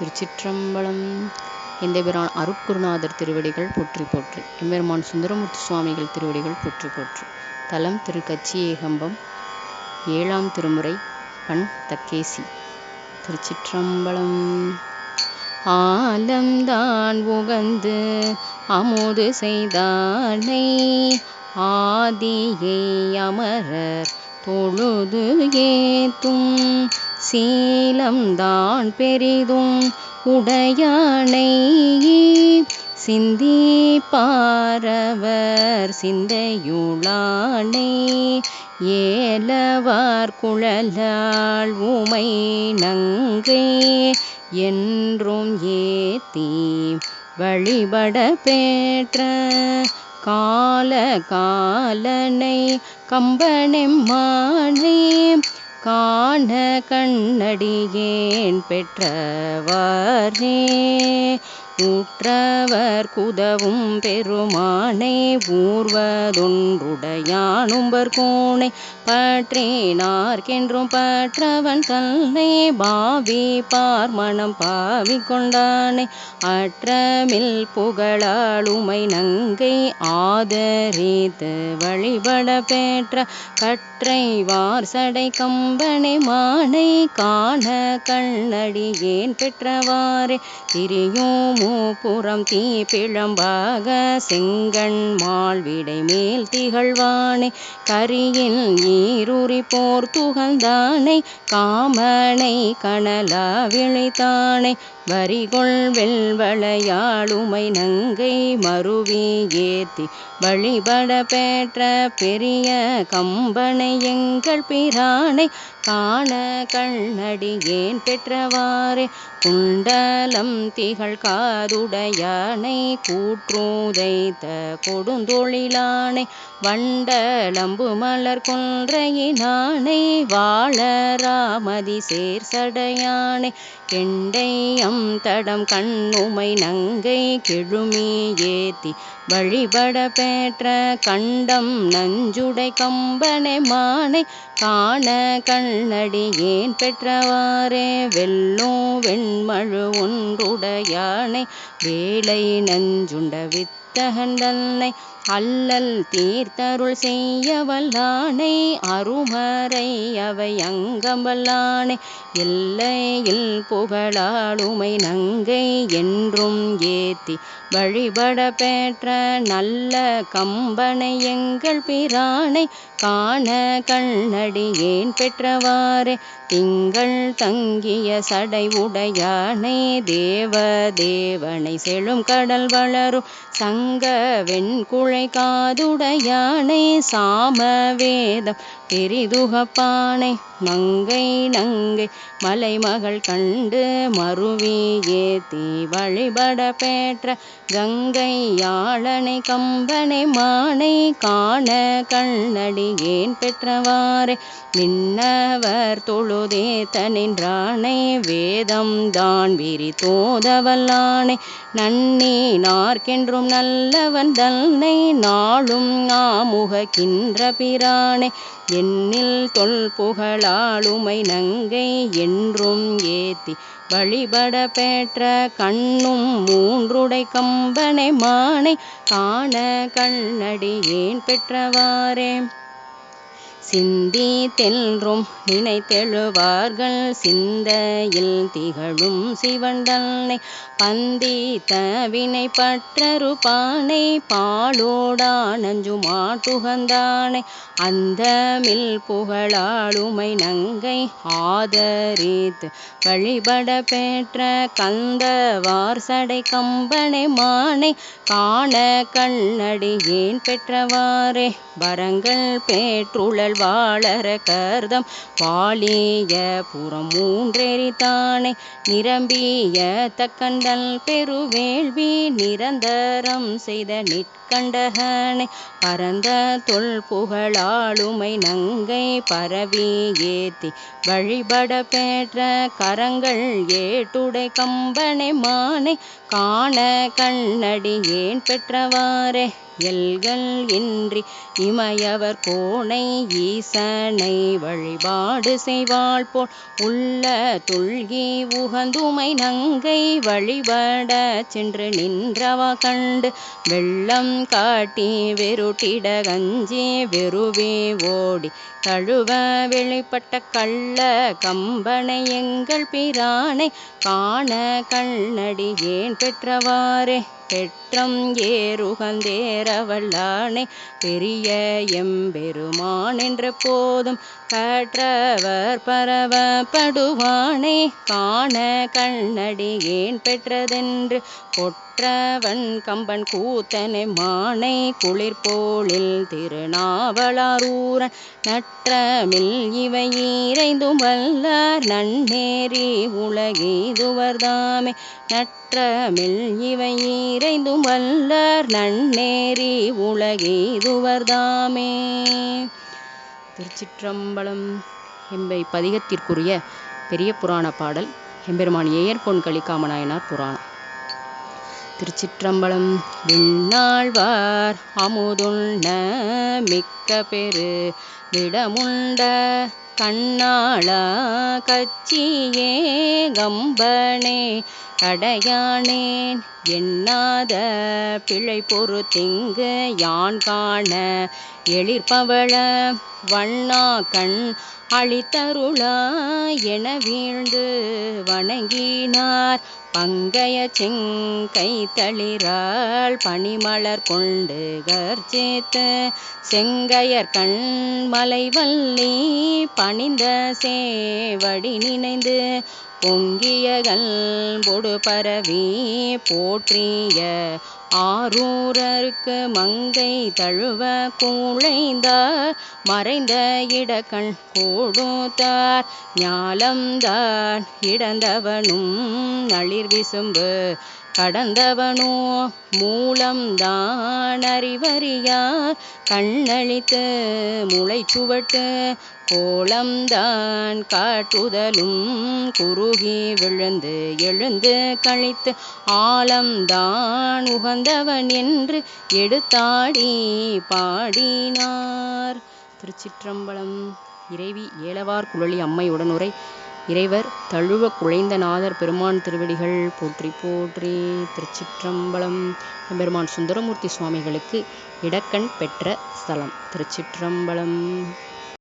திருச்சிற்றம்பலம். எந்தபிரான் அருட்குருநாதர் திருவடிகள் போற்றி போற்றி. எம்பெருமான் சுந்தரமூர்த்தி சுவாமிகள் திருவடிகள் போற்றி போற்றி. தலம் திரு கச்சி ஏகம்பம். ஏழாம் திருமுறை பண் தக்கேசி. திருச்சிற்றம்பலம். ஆலம்தான் உகந்து அமுது செய்தானை. ஆதியை அமரர் தொழுது ஏத்தும் சீலம்தான் பெரிதும் உடையானை சிந்தி பாரவர் சிந்தையுளானை ஏலவார் குழலாள் உமை நங்கை. என்றும் ஏத்தி வழிபட பெற்ற கால காலனை கம்பனெம்மானை. காண கண்ணடியேன் பெற்றவாரே ஊற்றவர் குதவும் பெருமானை ஊர்வதொன்றுடையானும்பர் கோணை பற்றினார்க்கென்றும் பற்றவன் தன்னை பாவி பார்மணம் பாவி கொண்டானே. அற்றமில் புகழாளுமை நங்கை ஆதரித்து வழிபட பெற்ற கற்றை வார்சடை கம்பனை மானை காண கண்ணடியேன் பெற்றவாறே? திரியும் மூப்புறம் தீ பிழம்பாக செங்கண் மால்விடை மேல் திகழ்வானை. கரியில் ஈருறி போர் துகழ்ந்தானை காமனை கனலா விழித்தானை வரிகொள் வெள்வளையாளுமை நங்கை மருவி ஏத்தி வழிபட பெற்ற பெரிய கம்பனை எங்கள் பிரானை காண கண்ணடியேன் பெற்றவாறே. குண்டலம் திகழ் காதுடையானை கூற்றுதைத்த கொடுந்தொழிலானை வண்டலம்பு மலர் கொன்றையினானை வாழராமதி சேர் சடையானை. கெண்டையம் தடம் கண்ணுமை நங்கை கெழுமி ஏத்தி வழிபட பெற்ற கண்டம் நஞ்சுடை கம்பனை மானை. காண கண்ணடி ஏன் பெற்றவாறே? வெல்லும் வெண்மழு ஒன்றுடையானை. வேலை நஞ்சுண்ட வித்தகண்டன்னை அல்லல் தீர்த்தருள் செய்ய வல்லானை அருமறை அவை அங்கம்பல்லானை எல்லையில் புகழாளுமை நங்கை என்றும் ஏத்தி வழிபட பெற்ற நல்ல கம்பனை எங்கள் பிரானை காண கண்ணடியேன் பெற்றவாறு. திங்கள் தங்கிய சடை உடையானை தேவ தேவனை செழும் கடல் வளரும் சங்க வெண்குள் காதுடையானை சாம வேதம் பெரிதுகப்பானை மங்கை நங்கை மலைமகள் கண்டு மருவியே தீ வழிபட பெற்ற கங்கை யாழனை கம்பனை மானை காண கண்ணடியேன் பெற்றவாறே? மின்னவர் தொழுதே தனின்றானை வேதம் தான் விரி தோதவல்லானை நன்னி நார்க்கென்றும் நல்லவன் தன்னை நாளும் ஆமுகக்கின்ற பிரானே எண்ணில் தொல் புகழாளுமை நங்கை என்றும் ஏத்தி வழிபட பெற்ற கண்ணும் மூன்றுடை கம்பனை மானை காண கண்ணடியேன் பெற்றவாறே? சிந்தி தென்றும் நினைத்தெழுவார்கள். சிந்தையில் திகழும் சிவண்டனை பந்தித்த தவினை பற்றருபானை பாலோடா நஞ்சு மாட்டுகந்தானை அந்த மில் புகழாளுமை நங்கை ஆதரித்து வழிபட பெற்ற கந்த வார்சடை கம்பனை மானை காண கண்ணடியேன் பெற்றவாறே. வரங்கள் பேற்றுழல் வாழற கர்தம். வாழிய புறம் மூன்றெரித்தானை நிரம்பிய தக்கண்டல் பெருவேள்வி நிரந்தரம் செய்த நிற்கண்டகனை. பரந்த தொல் புகழாளுமை நங்கை பரவி ஏத்தி வழிபட பெற்ற கரங்கள் ஏட்டுடை கம்பனை மானை. காண கண்ணடியேன் பெற்றவாறே? எல்கள் இன்றி இமையவர் கோணை ஈசனை வழிபாடு செய்வாள் போல் உள்ள துள்கி உகந்துமை நங்கை வழிபட சென்று நின்றவா கண்டு வெள்ளம் காட்டி வெருட்டிட கஞ்சி வெறுவே ஓடி தழுவ வெளிப்பட்ட கள்ள கம்பனை எங்கள் பிரானை காண கண்ணடி ஏன் பெற்றவாறே? பெற்றம் பெறவல்லானே பெரிய எம்பெருமான் என்ற போதும் கற்றவர் பரவப்படுவானே. காண கண்ணடி ஏன் பெற்றதென்று கற்றவன் கம்பன் கூத்தனை மானை குளிர்போலில் திருநாவலாரூரன். நற்றமில் இவை ஈரைந்தும் வல்லார் நன்னேறி உலகெய்துவர்தாமே நற்றமில் இவை ஈரைந்தும் வல்லார் நன்னேறி உலகெய்துவர்தாமே திருச்சிற்றம்பலம் எம்பை பதிகத்திற்குரிய பெரிய புராண பாடல் எம்பெருமான் ஏயர்கொன் கலிக்காமநாயனார் புராணம். திருச்சிற்றம்பலம் விண்ணாழ்வார். அமுதுண்ண மிக்க பெரு விடமுண்ட கண்ணாளா கச்சியே கம்பனே கடையானேன் எண்ணாத பிழை பொறுத்திங்கு யான் காண எழிற்பவள வண்ணா கண் அளித்தருளா என வீழ்ந்து வணங்கினார். பங்கைய செங்கை தளிரால் பனிமலர் கொண்டு கர்ஜித்து செங்கையர் கண் மலைவல்லி பணிந்த சேவடி நினைந்து பொங்கியகல் பொடு பரவி போற்றிய ஆரூரருக்கு மங்கை தழுவ கூழைந்தார் மறைந்த இடக்கண் கூடுத்தார் ஞாலம்தான் இடந்தவனும் நளிர் விசும்பு கடந்தவனோ மூலம்தான் அறிவறியார் கண்ணளித்து முளை சுவட்டு கோலம்தான் காட்டுதலும் குறுகி விழுந்து எழுந்து கழித்து ஆழம்தான் உகந்தவன் என்று எடுத்தாடி பாடினார். திருச்சிற்றம்பலம் இறைவி ஏலவார் குழலி அம்மையுடன் உரை இறைவர் தழுவ குழைந்த நாதர் பெருமான் திருவடிகள் போற்றி போற்றி திருச்சிற்றம்பலம். பெருமான் சுந்தரமூர்த்தி சுவாமிகளுக்கு இடக்கண் பெற்ற ஸ்தலம் திருச்சிற்றம்பலம்.